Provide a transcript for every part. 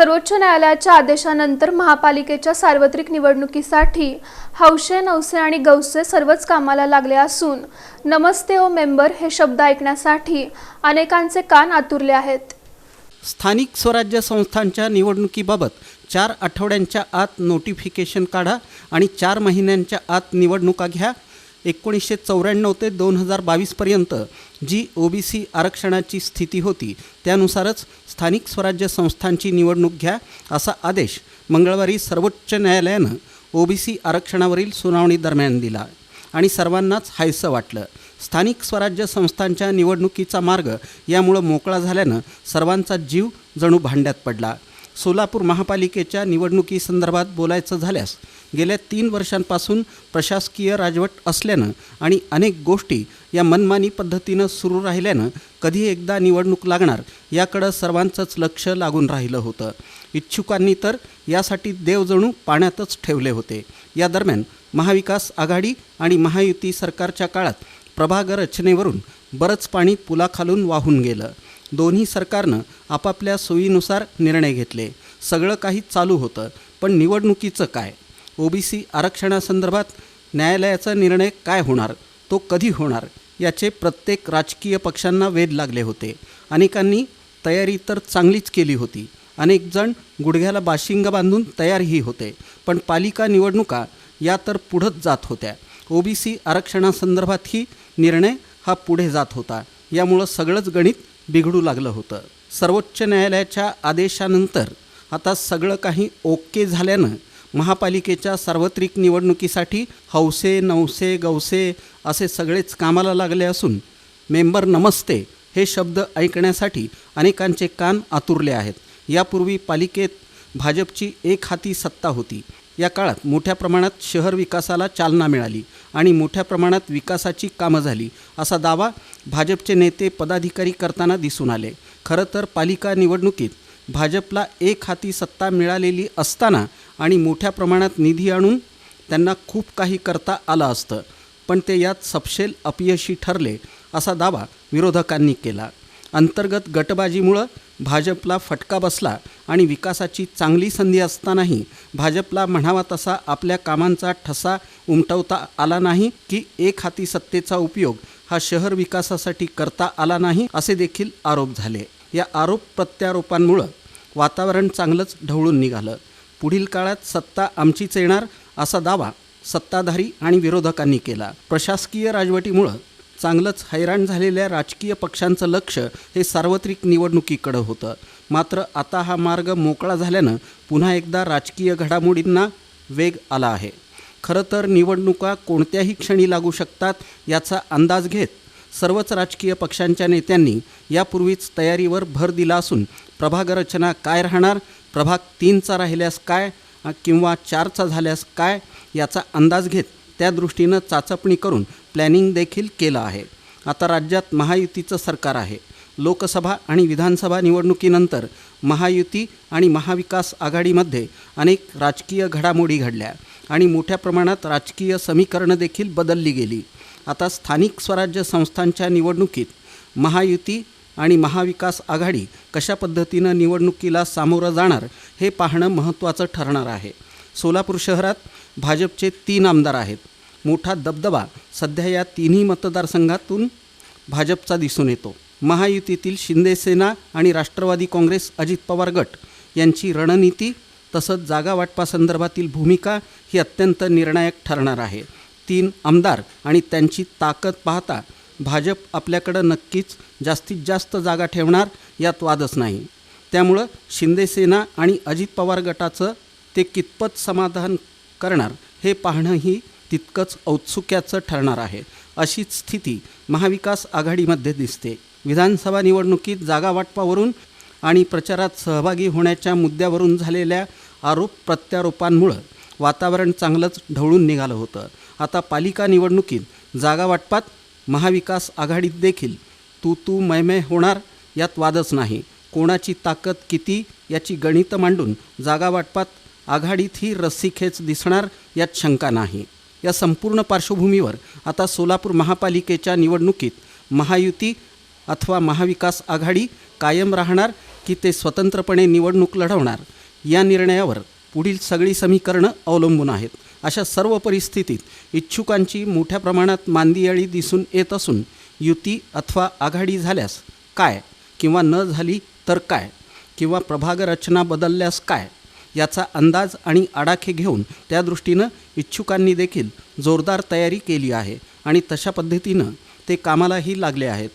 सर्वोच्च न्यायालयाच्या आदेशानंतर महापालिकेच्या सार्वत्रिक निवडणुकीसाठी हौशे नवसे आणि गौसे सर्वच कामाला लागले असून नमस्ते ओ मेंबर हे शब्द ऐकण्यासाठी अनेकांचे कान आतुरले आहेत. स्थानिक स्वराज्य संस्थांच्या निवडणुकीबाबत चार आठवड्यांच्या आत नोटिफिकेशन काढा आणि चार महिन्यांच्या आत निवडणुका घ्या. एकोणीसशे चौऱ्याण्णव ते दोन हजार बावीसपर्यंत जी ओ बी सी आरक्षणाची स्थिती होती त्यानुसारच स्थानिक स्वराज्य संस्थांची निवडणूक घ्या असा आदेश मंगळवारी सर्वोच्च न्यायालयानं ओ बी सी आरक्षणावरील सुनावणी दरम्यान दिला आणि सर्वांनाच हायसं वाटलं. स्थानिक स्वराज्य संस्थांच्या निवडणुकीचा मार्ग यामुळं मोकळा झाल्यानं सर्वांचा जीव जणू भांड्यात पडला. सोलापूर महापालिकेच्या निवडणुकीसंदर्भात बोलायचं झाल्यास गेल्या तीन वर्षांपासून प्रशासकीय राजवट असल्यानं आणि अनेक गोष्टी या मनमानी पद्धतीनं सुरू राहिल्यानं कधी एकदा निवडणूक लागणार याकडं सर्वांचंच लक्ष लागून राहिलं होतं. इच्छुकांनी तर यासाठी देवजणू पाण्यातच ठेवले होते. या दरम्यान महाविकास आघाडी आणि महायुती सरकारच्या काळात प्रभाग रचनेवरून बरंच पाणी पुलाखालून वाहून गेलं. दोन्ही सरकारनं आपापल्या सोयीनुसार निर्णय घेतले. सगळं काही चालू होतं. पण निवडणुकीचं काय? ओबीसी आरक्षणासंदर्भात न्यायालयाचा निर्णय काय होणार तो कधी होणार याचे प्रत्येक राजकीय पक्षांना वेध लागले होते. अनेकांनी तयारी तर चांगलीच केली होती. अनेक जण गुडघ्याला बाशिंग बांधून तयारही होते पण पालिका निवडणुका या तर पुढंच जात होत्या. ओबीसी आरक्षणासंदर्भातही निर्णय हा पुढे जात होता. यामुळं सगळंच गणित बिघडू लागलं होतं. सर्वोच्च न्यायालयाच्या आदेशानंतर आता सगळं काही ओके झाल्यानं महापालिकेच्या सार्वत्रिक निवडणुकीसाठी हौसे नवसे गौसे असे सगळेच कामाला लागले असून मेंबर नमस्ते हे शब्द ऐकण्यासाठी अनेकांचे कान आतुरले आहेत. यापूर्वी पालिकेत भाजपची एक हाती सत्ता होती. या काळात मोठ्या प्रमाणात शहर विकासाला चालना मिळाली आणि मोठ्या प्रमाणात विकासाची कामं झाली असा दावा भाजपचे नेते पदाधिकारी करताना दिसून आले. खरं तर पालिका निवडणुकीत भाजपला एक हाती सत्ता मिळालेली असताना आणि मोठ्या प्रमाणात निधी आणून त्यांना खूप काही करता आलं असतं. पण ते यात सपशेल अपयशी ठरले असा दावा विरोधकांनी केला. अंतर्गत गटबाजीमुळं भाजपला फटका बसला आणि विकासाची चांगली संधी असतानाही भाजपला म्हणावा तसा आपल्या कामांचा ठसा उमटवता आला नाही की एक हाती सत्तेचा उपयोग हा शहर विकासासाठी करता आला नाही असे देखील आरोप झाले. या आरोप प्रत्यारोपांमुळं वातावरण चांगलंच ढवळून निघालं. पुढील काळात सत्ता आमचीच येणार असा दावा सत्ताधारी आणि विरोधकांनी केला. प्रशासकीय राजवटीमुळं चांगलंच हैराण झालेल्या राजकीय पक्षांचं लक्ष हे सार्वत्रिक निवडणुकीकडं होतं. मात्र आता हा मार्ग मोकळा झाल्यानं पुन्हा एकदा राजकीय घडामोडींना वेग आला आहे. खरं तर निवडणुका कोणत्याही क्षणी लागू शकतात याचा अंदाज घेत सर्वच राजकीय पक्षांच्या नेत्यांनी यापूर्वीच तयारीवर भर दिला असून प्रभाग रचना काय राहणार प्रभाग तीनचा राहिल्यास काय किंवा चारचा झाल्यास काय याचा अंदाज घेत त्या दृष्टीनं चाचपणी करून प्लॅनिंग देखील केलं आहे. आता राज्यात महायुतीचं सरकार आहे. लोकसभा आणि विधानसभा निवडणुकीनंतर महायुती आणि महाविकास आघाडीमध्ये अनेक राजकीय घडामोडी घडल्या आणि मोठ्या प्रमाणात राजकीय समीकरणं देखील बदलली गेली. आता स्थानिक स्वराज्य संस्थांच्या निवडणुकीत महायुती आणि महाविकास आघाडी कशा पद्धतीनं निवडणुकीला सामोरं जाणार हे पाहणं महत्त्वाचं ठरणार आहे. सोलापूर शहरात भाजपचे तीन आमदार आहेत. मोठा दबदबा सध्या या तिन्ही मतदारसंघातून भाजपचा दिसून येतो. महायुतीतील शिंदेसेना आणि राष्ट्रवादी काँग्रेस अजित पवार गट यांची रणनीती तसंच जागा वाटपासंदर्भातील भूमिका ही अत्यंत निर्णायक ठरणार आहे. तीन आमदार आणि त्यांची ताकद पाहता भाजप आपल्याकडं नक्कीच जास्तीत जास्त जागा ठेवणार यात वादच नाही. त्यामुळं शिंदेसेना आणि अजित पवार गटाचं ते कितपत समाधान करणार हे पाहणंही तितकंच औत्सुक्याचं ठरणार आहे. अशीच स्थिती महाविकास आघाडीमध्ये दिसते. विधानसभा निवडणुकीत जागा वाटपावरून आणि प्रचारात सहभागी होण्याच्या मुद्द्यावरून झालेल्या आरोप प्रत्यारोपांमुळं वातावरण चांगलंच ढवळून निघालं होतं. आता पालिका निवडणुकीत जागा वाटपात महाविकास आघाडीत देखील तू तू मय होणार यात वादच नाही. कोणाची ताकद किती याची गणितं मांडून जागा वाटपात आघाडीत ही रस्सीखेच दिसणार यात शंका नाही. या संपूर्ण पार्श्वभूमीवर आता सोलापूर महापालिकेच्या निवडणुकीत महायुती अथवा महाविकास आघाडी कायम राहणार की ते स्वतंत्रपणे निवडणूक लढवणार? या निर्णयावर पुढील सगळी समीकरणं अवलंबून आहेत. अशा सर्व परिस्थितीत इच्छुकांची मोठ्या प्रमाणात मांदियाळी दिसून येत असून युती अथवा आघाडी झाल्यास काय किंवा न झाली तर काय किंवा प्रभाग रचना बदलल्यास काय याचा अंदाज आणि आडाखे घेऊन त्या दृष्टीनं इच्छुकांनी देखील जोरदार तयारी केली आहे आणि तशा पद्धतीनं ते कामालाही लागले आहेत.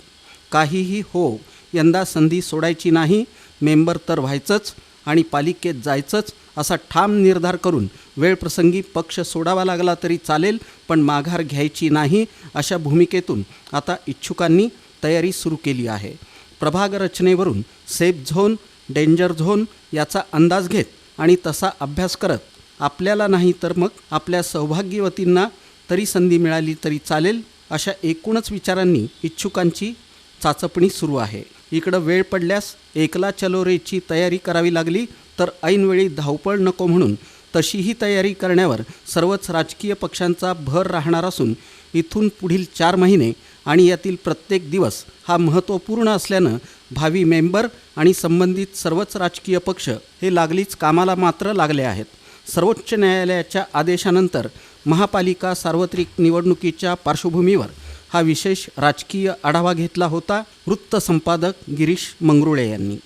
काहीही हो यंदा संधी सोडायची नाही मेंबर तर व्हायचंच आणि पालिकेत जायचंच असा ठाम निर्धार करून वेळप्रसंगी पक्ष सोडावा लागला तरी चालेल पण माघार घ्यायची नाही अशा भूमिकेतून आता इच्छुकांनी तयारी सुरू केली आहे. प्रभाग रचनेवरून सेफ झोन डेंजर झोन याचा अंदाज घेत आणि तसा अभ्यास करत आपल्याला नाही तर मग आपल्या सौभाग्यवतींना तरी संधी मिळाली तरी चालेल अशा एकूणच विचारांनी इच्छुकांची चाचपणी सुरू आहे. इकडं वेळ पडल्यास एकला चलो रेची तयारी करावी लागली तर ऐनवेळी धावपळ नको म्हणून. तशीही तयारी करण्यावर सर्वच राजकीय पक्षांचा भर राहणार असून इथून पुढील चार महिने आणि यातील प्रत्येक दिवस हा महत्त्वपूर्ण असल्यानं भावी मेंबर आणि संबंधित सर्वच राजकीय पक्ष हे लागलीच कामाला मात्र लागले आहेत. सर्वोच्च न्यायालयाच्या आदेशानंतर महापालिका सार्वत्रिक निवडणुकीच्या पार्श्वभूमीवर हा विशेष राजकीय आढावा घेतला होता वृत्त संपादक गिरीश मंगरुळे यांनी.